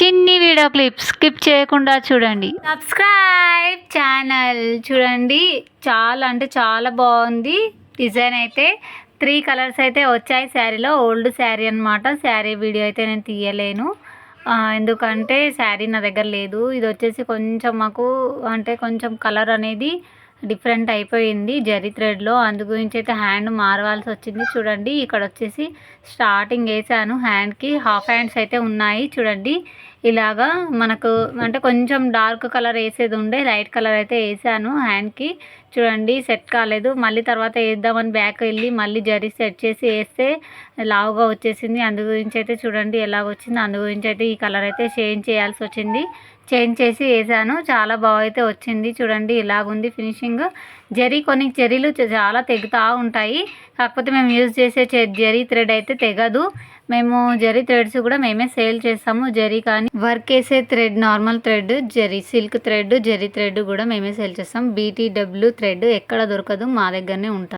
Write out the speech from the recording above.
చిన్ని video clip skip చేయకుండా చూడండి. సబ్స్క్రైబ్ ఛానల్ చూడండి. చాలా అంటే చాలా బాగుంది. డిజైన్ అయితే త్రీ కలర్స్ అయితే వచ్చాయి. శారీలో ఓల్డ్ శారీ అనమాట శారీ వీడియో అయితే నేను తీయలేను. ఎందుకంటే శారీ నా దగ్గర లేదు. ఇది వచ్చేసి కొంచెం మాకు అంటే కొంచెం కలర్ అనేది డిఫరెంట్ అయిపోయింది జరీ థ్రెడ్లో. అందు గురించి అయితే హ్యాండ్ మారవాల్సి వచ్చింది. చూడండి ఇక్కడ వచ్చేసి స్టార్టింగ్ వేసాను హ్యాండ్కి. హాఫ్ హ్యాండ్స్ అయితే ఉన్నాయి. చూడండి ఇలాగా మనకు అంటే కొంచెం డార్క్ కలర్ వేసేది ఉండే లైట్ కలర్ అయితే వేసాను హ్యాండ్కి. చూడండి సెట్ కాలేదు. మళ్ళీ తర్వాత వేద్దామని బ్యాక్ వెళ్ళి మళ్ళీ జరీ సెట్ చేసి వేస్తే లావుగా వచ్చేసింది. అందు గురించి అయితే చూడండి ఎలాగ వచ్చింది. అందు గురించి అయితే ఈ కలర్ అయితే చేంజ్ చేయాల్సి వచ్చింది. చేంజ్ చేసి వేసాను. చాలా బాగా అయితే వచ్చింది. చూడండి ఇలాగుంది ఫినిషింగ్ జరీ కొన్ని జరీలు చాలా తెగుతూ ఉంటాయి. కాకపోతే మేము యూజ్ చేసే చె- జరీ థ్రెడ్ అయితే తెగదు. మేము జరీ థ్రెడ్స్ కూడా మేమే సేల్ చేస్తాము. జరీ కానీ వర్క్ వేసే thread normal thread zari silk thread zari thread కూడా మేమే సేల్ చేస్తాం. బీటీడబ్ల్యూ థ్రెడ్ ఎక్కడ దొరకదు మా దగ్గరనే ఉంటుంది